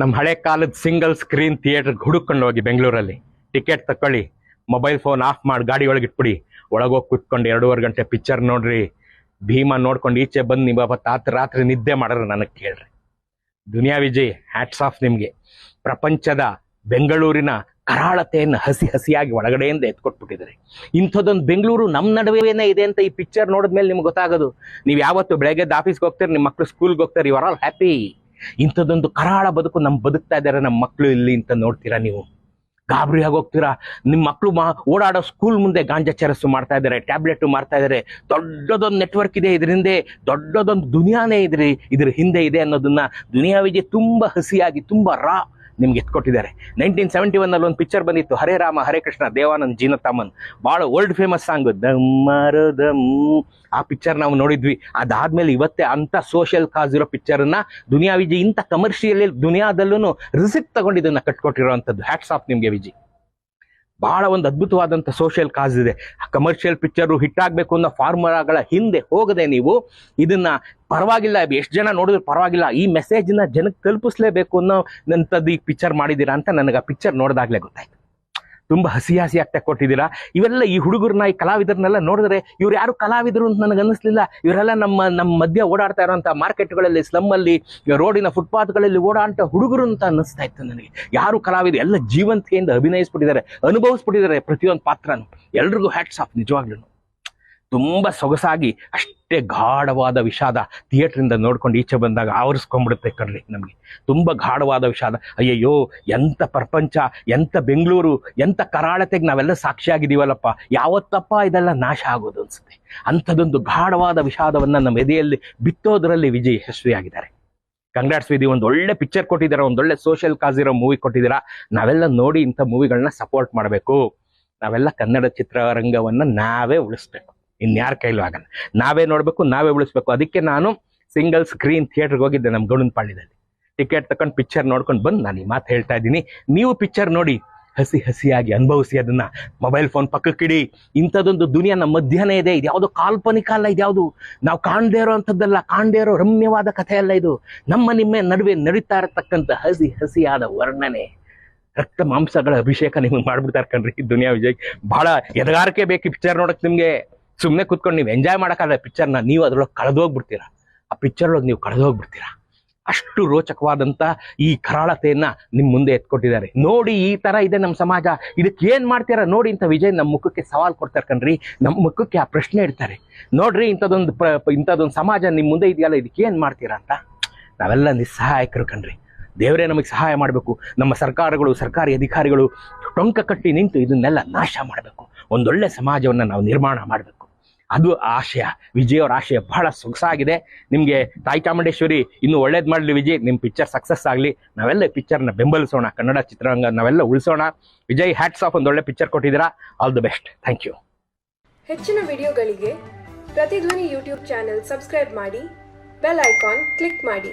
ನಮ್ಮ ಹಳೆ ಕಾಲದ ಸಿಂಗಲ್ ಸ್ಕ್ರೀನ್ ಥಿಯೇಟರ್ ಹುಡುಕೊಂಡು ಹೋಗಿ ಬೆಂಗಳೂರಲ್ಲಿ. ಟಿಕೆಟ್ ತಕೊಳ್ಳಿ. ಮೊಬೈಲ್ ಫೋನ್ ಆಫ್ ಮಾಡಿ, ಗಾಡಿ ಒಳಗೆ ಇಟ್ಬಿಡಿ. ಒಳಗೋಗಿ ಕುತ್ಕೊಂಡು ಎರಡೂವರೆ ಗಂಟೆ ಪಿಕ್ಚರ್ ನೋಡ್ರಿ. ಭೀಮಾ ನೋಡ್ಕೊಂಡು ಈಚೆ ಬಂದು ನೀವು ತಾತ ರಾತ್ರಿ ನಿದ್ದೆ ಮಾಡಿದ್ರೆ ನನಗೆ ಕೇಳ್ರಿ. ದುನಿಯಾ ವಿಜಯ್ ಹ್ಯಾಟ್ಸ್ ಆಫ್ ನಿಮಗೆ. ಪ್ರಪಂಚದ ಬೆಂಗಳೂರಿನ ಕರಾಳತೆಯನ್ನು ಹಸಿ ಹಸಿಯಾಗಿ ಒಳಗಡೆಯಿಂದ ಎತ್ಕೊಟ್ಬಿಟ್ಟಿದ್ದಾರೆ ಇಂಥದ್ದೊಂದು ಬೆಂಗಳೂರು ನಮ್ಮ ನಡುವೆನೇ ಇದೆ ಅಂತ ಈ ಪಿಕ್ಚರ್ ನೋಡಿದ್ಮೇಲೆ ನಿಮ್ಗೆ ಗೊತ್ತಾಗೋದು. ನೀವು ಯಾವತ್ತು ಬೆಳಗ್ಗೆದ್ದು ಆಫೀಸ್ಗೆ ಹೋಗ್ತೀರಿ ನಿಮ್ಮ ಮಕ್ಕಳು ಸ್ಕೂಲ್ಗೆ ಹೋಗ್ತಾರೆ ಯು ಆರ್ ಆಲ್ ಹ್ಯಾಪಿ ಇಂಥದ್ದೊಂದು ಕರಾಳ ಬದುಕು ನಮ್ಮ ಬದುಕ್ತಾ ಇದ್ದಾರೆ ನಮ್ಮ ಮಕ್ಕಳು ಇಲ್ಲಿ ಅಂತ ನೋಡ್ತೀರಾ ನೀವು? ಗಾಬರಿ ಹೋಗ್ತೀರಾ ನಿಮ್ಮ ಮಕ್ಕಳು ಮಾ, ಓಡಾಡೋ ಸ್ಕೂಲ್ ಮುಂದೆ ಗಾಂಜಾ ಚರಸ್ಸು ಮಾಡ್ತಾ ಇದ್ದಾರೆ ಟ್ಯಾಬ್ಲೆಟ್ ಮಾಡ್ತಾ ಇದ್ದಾರೆ. ದೊಡ್ಡದೊಂದು ನೆಟ್ವರ್ಕ್ ಇದೆ ಇದರಿಂದ ದೊಡ್ಡದೊಂದು ದುನಿಯಾನೇ ಇದ್ರಿ, ಇದ್ರ ಹಿಂದೆ ಇದೆ ಅನ್ನೋದನ್ನ ದುನಿಯಾ ವಿಜಯ್ ತುಂಬಾ ಹಸಿಯಾಗಿ, ತುಂಬಾ ರಾ ನಿಮ್ಗೆ ಎತ್ಕೊಟ್ಟಿದ್ದಾರೆ ನೈನ್ಟೀನ್ ಸೆವೆಂಟಿ ಒನ್ ಅಲ್ಲಿ ಒಂದು ಪಿಕ್ಚರ್ ಬಂದಿತ್ತು. ಹರೇ ರಾಮ, ಹರೇ ಕೃಷ್ಣ, ದೇವಾನಂದ್ ತಮ್ಮನ್ ಬಹಳ ವರ್ಲ್ಡ್ ಫೇಮಸ್ ಸಾಂಗ್ ದಮ್ಮರು ದಮ್ ಆ ಪಿಕ್ಚರ್ ನಾವು ನೋಡಿದ್ವಿ. ಅದಾದ್ಮೇಲೆ ಇವತ್ತೇ ಅಂತ ಸೋಷಿಯಲ್ ಕಾಸ್ ಇರೋ ಪಿಕ್ಚರ್ನ ದುನಿಯಾ ವಿಜಿ ಇಂಥ ಕಮರ್ಷಿಯಲ್ ದುನಿಯಾದಲ್ಲೂ ರಿಸಿಪ್ಟ್ ತಗೊಂಡಿದ್ದನ್ನ ಕಟ್ಕೊಟ್ಟಿರೋವಂಥದ್ದು ಹ್ಯಾಟ್ಸ್ ಆಫ್ ನಿಮಗೆ ವಿಜಯ್ ಬಹಳ ಒಂದು ಅದ್ಭುತವಾದಂಥ ಸೋಷಿಯಲ್ ಕಾಸ್ ಇದೆ. ಕಮರ್ಷಿಯಲ್ ಪಿಕ್ಚರು ಹಿಟ್ ಆಗಬೇಕು ಅನ್ನೋ ಫಾರ್ಮುಲಾಗಳ ಹಿಂದೆ ಹೋಗದೆ ನೀವು ಇದನ್ನ ಪರವಾಗಿಲ್ಲ ಎಷ್ಟು ಜನ ನೋಡಿದ್ರು ಪರವಾಗಿಲ್ಲ, ಈ ಮೆಸೇಜ್ನ ಜನಕ್ಕೆ ತಲುಪಿಸ್ಲೇಬೇಕು ಅನ್ನೋ ನಂಥದ್ದು ಈ ಪಿಕ್ಚರ್ ಮಾಡಿದ್ದೀರಾ ಅಂತ ನನಗೆ ಆ ಪಿಕ್ಚರ್ ನೋಡಿದಾಗಲೇ ಗೊತ್ತಾಯ್ತು. ತುಂಬಾ ಹಸಿ ಹಸಿ ಆಗ್ತಾ ಕೊಟ್ಟಿದ್ದೀರಾ? ಇವೆಲ್ಲ ಈ ಹುಡುಗರನ್ನ, ಈ ಕಲಾವಿದರನ್ನೆಲ್ಲ ನೋಡಿದ್ರೆ ಇವ್ರು ಯಾರು ಕಲಾವಿದರು ಅಂತ ನನಗೆ ಅನ್ನಿಸ್ಲಿಲ್ಲ. ಇವರೆಲ್ಲ ನಮ್ಮ ನಮ್ಮ ಮಧ್ಯ ಓಡಾಡ್ತಾ ಇರೋಂಥ ಮಾರ್ಕೆಟ್ಗಳಲ್ಲಿ, ಸ್ಲಮ್ಮಲ್ಲಿ, ರೋಡಿನ ಫುಟ್ಪಾತ್ಗಳಲ್ಲಿ ಓಡಾಡ್ತ ಹುಡುಗರು ಅಂತ ಅನ್ನಿಸ್ತಾ ಇತ್ತು ನನಗೆ. ಯಾರು ಕಲಾವಿದರು ಎಲ್ಲ ಜೀವಂತಿಕೆಯಿಂದ ಅಭಿನಯಿಸ್ಬಿಟ್ಟಿದ್ದಾರೆ, ಅನುಭವಿಸ್ಬಿಟ್ಟಿದ್ದಾರೆ ಪ್ರತಿಯೊಂದು ಪಾತ್ರನು. ಎಲ್ರಿಗೂ ಹ್ಯಾಟ್ಸ್ ಆಫ್ ನಿಜವಾಗ್ಲೂ. ತುಂಬಾ ಸೊಗಸಾಗಿ ಅಷ್ಟೇ ಗಾಢವಾದ ವಿಷಾದ ಥಿಯೇಟ್ರಿಂದ ನೋಡ್ಕೊಂಡು ಈಚೆ ಬಂದಾಗ ಆವರಿಸ್ಕೊಂಡ್ಬಿಡುತ್ತೆ ಕಣ್ರಿ ನಮಗೆ. ತುಂಬಾ ಗಾಢವಾದ ವಿಷಾದ. ಅಯ್ಯಯ್ಯೋ, ಎಂತ ಪ್ರಪಂಚ, ಎಂತ ಬೆಂಗಳೂರು, ಎಂತ ಕರಾಳತೆಗೆ ನಾವೆಲ್ಲ ಸಾಕ್ಷಿಯಾಗಿದ್ದೀವಲ್ಲಪ್ಪ. ಯಾವತ್ತಪ್ಪ ಇದೆಲ್ಲ ನಾಶ ಆಗೋದು ಅನ್ಸುತ್ತೆ. ಅಂಥದ್ದೊಂದು ಗಾಢವಾದ ವಿಷಾದವನ್ನು ನಮ್ಮ ಎದೆಯಲ್ಲಿ ಬಿತ್ತೋದ್ರಲ್ಲಿ ವಿಜಯ್ ಯಶಸ್ವಿಯಾಗಿದ್ದಾರೆ. ಕಂಗ್ರಾಟ್ಸ್ ವಿಧಿ ಒಂದು ಒಳ್ಳೆ ಪಿಕ್ಚರ್ ಕೊಟ್ಟಿದ್ದಾರೆ ಒಂದೊಳ್ಳೆ ಸೋಷಿಯಲ್ ಕಾಸ್ ಇರೋ ಮೂವಿ ಕೊಟ್ಟಿದ್ದೀರಾ, ನಾವೆಲ್ಲ ನೋಡಿ ಇಂಥ ಮೂವಿಗಳನ್ನ ಸಪೋರ್ಟ್ ಮಾಡಬೇಕು. ನಾವೆಲ್ಲ ಕನ್ನಡ ಚಿತ್ರರಂಗವನ್ನ ನಾವೇ ಉಳಿಸ್ಬೇಕು. ಇನ್ಯಾರ ಕೈಲೂ ಆಗಲ್ಲ. ನಾವೇ ನೋಡಬೇಕು, ನಾವೇ ಉಳಿಸ್ಬೇಕು. ಅದಕ್ಕೆ ನಾನು ಸಿಂಗಲ್ ಸ್ಕ್ರೀನ್ ಥಿಯೇಟರ್ಗೆ ಹೋಗಿದ್ದೆ ನಮ್ಮ ಗೌಡನಪಾಳ್ಯದಲ್ಲಿ. ಟಿಕೆಟ್ ತಕೊಂಡು ಪಿಕ್ಚರ್ ನೋಡ್ಕೊಂಡು ಬಂದು ನಾನು ಈ ಮಾತು ಹೇಳ್ತಾ ಇದ್ದೀನಿ. ನೀವು ಪಿಕ್ಚರ್ ನೋಡಿ, ಹಸಿ ಹಸಿಯಾಗಿ ಅನುಭವಿಸಿ ಅದನ್ನ. ಮೊಬೈಲ್ ಫೋನ್ ಪಕ್ಕಕ್ಕಿಡಿ. ಇಂಥದ್ದೊಂದು ದುನಿಯಾ ನಮ್ಮ ಮಧ್ಯಾಹ್ನ ಇದೆ. ಇದು ಇದ್ಯಾವುದು ಕಾಲ್ಪನಿಕ ಅಲ್ಲ ಇದ್ಯಾವುದು ನಾವು ಕಾಣದೇ ಇರೋ ಅಂಥದ್ದಲ್ಲ, ಕಾಣದೇ ಇರೋ ರಮ್ಯವಾದ ಕಥೆ ಅಲ್ಲ ಇದು. ನಮ್ಮ ನಿಮ್ಮ ನಡುವೆ ನಡೀತಾ ಇರತಕ್ಕಂಥ ಹಸಿ ಹಸಿಯಾದ ವರ್ಣನೆ. ರಕ್ತ ಮಾಂಸಗಳ ಅಭಿಷೇಕ ನಿಮಗೆ ಮಾಡ್ಬಿಡ್ತಾರೆ ಕಣ್ರಿ ದುನಿಯಾ ವಿಜಯ್. ಬಹಳ ಎದಗಾರಿಕೆ ಬೇಕು ಪಿಕ್ಚರ್ ನೋಡಕ್ಕೆ ನಿಮ್ಗೆ. ಸುಮ್ಮನೆ ಕುತ್ಕೊಂಡು ನೀವು ಎಂಜಾಯ್ ಮಾಡೋಕ್ಕಾಗಲ್ಲ ಪಿಕ್ಚರ್ನ ನೀವು ಅದ್ರೊಳಗೆ ಕಳೆದೋಗ್ಬಿಡ್ತೀರಾ. ಆ ಪಿಕ್ಚರ್ ಒಳಗೆ ನೀವು ಕಳೆದೋಗ್ಬಿಡ್ತೀರಾ. ಅಷ್ಟು ರೋಚಕವಾದಂಥ ಈ ಕರಾಳತೆಯನ್ನು ನಿಮ್ಮ ಮುಂದೆ ಎತ್ಕೊಟ್ಟಿದ್ದಾರೆ. ನೋಡಿ ಈ ಥರ ಇದೆ ನಮ್ಮ ಸಮಾಜ. ಇದಕ್ಕೆ ಏನು ಮಾಡ್ತೀರಾ? ನೋಡಿ ಇಂಥ ವಿಜಯ್ ನಮ್ಮ ಮುಖಕ್ಕೆ ಸವಾಲು ಕೊಡ್ತಾರೆ ಕಣ್ರಿ. ನಮ್ಮ ಮುಖಕ್ಕೆ ಆ ಪ್ರಶ್ನೆ ಇಡ್ತಾರೆ. ನೋಡ್ರಿ ಇಂಥದ್ದೊಂದು ಪ್ರ ಇಂಥದ್ದೊಂದು ಸಮಾಜ ನಿಮ್ಮ ಮುಂದೆ ಇದೆಯಲ್ಲ, ಇದಕ್ಕೆ ಏನು ಮಾಡ್ತೀರಾ ಅಂತ? ನಾವೆಲ್ಲ ನಿಸ್ಸಹಾಯಕರು ಕಣ್ರಿ. ದೇವರೇ ನಮಗೆ ಸಹಾಯ ಮಾಡಬೇಕು. ನಮ್ಮ ಸರ್ಕಾರಗಳು, ಸರ್ಕಾರಿ ಅಧಿಕಾರಿಗಳು ಟೊಂಕ ಕಟ್ಟಿ ನಿಂತು ಇದನ್ನೆಲ್ಲ ನಾಶ ಮಾಡಬೇಕು. ಒಂದೊಳ್ಳೆ ಸಮಾಜವನ್ನು ನಾವು ನಿರ್ಮಾಣ ಮಾಡಬೇಕು. ಅದು ಆಶಯ. ವಿಜಯ್ ಅವರ ಆಶಯ ಬಹಳ ಸೊಗಸಾಗಿದೆ. ನಿಮಗೆ ತಾಯಿ ಚಾಮುಂಡೇಶ್ವರಿ ಇನ್ನು ಒಳ್ಳೇದು ಮಾಡಲಿ ವಿಜಯ್ ನಿಮ್ಮ ಪಿಕ್ಚರ್ ಸಕ್ಸಸ್ ಆಗಲಿ. ನಾವೆಲ್ಲ ಪಿಕ್ಚರ್ನ ಬೆಂಬಲಿಸೋಣ, ಕನ್ನಡ ಚಿತ್ರರಂಗ ನಾವೆಲ್ಲ ಉಳಿಸೋಣ. ವಿಜಯ್ ಹ್ಯಾಟ್ಸ್ ಆಫ್ ಒಂದು ಒಳ್ಳೆ ಪಿಕ್ಚರ್ ಕೊಟ್ಟಿದ್ದೀರಾ? All the best thank you ಹೆಚ್ಚಿನ ವಿಡಿಯೋಗಳಿಗೆ ಪ್ರತಿಧ್ವನಿ ಯೂಟ್ಯೂಬ್ ಚಾನೆಲ್ ಸಬ್ಸ್ಕ್ರೈಬ್ ಮಾಡಿ, ಬೆಲ್ ಐಕಾನ್ ಕ್ಲಿಕ್ ಮಾಡಿ.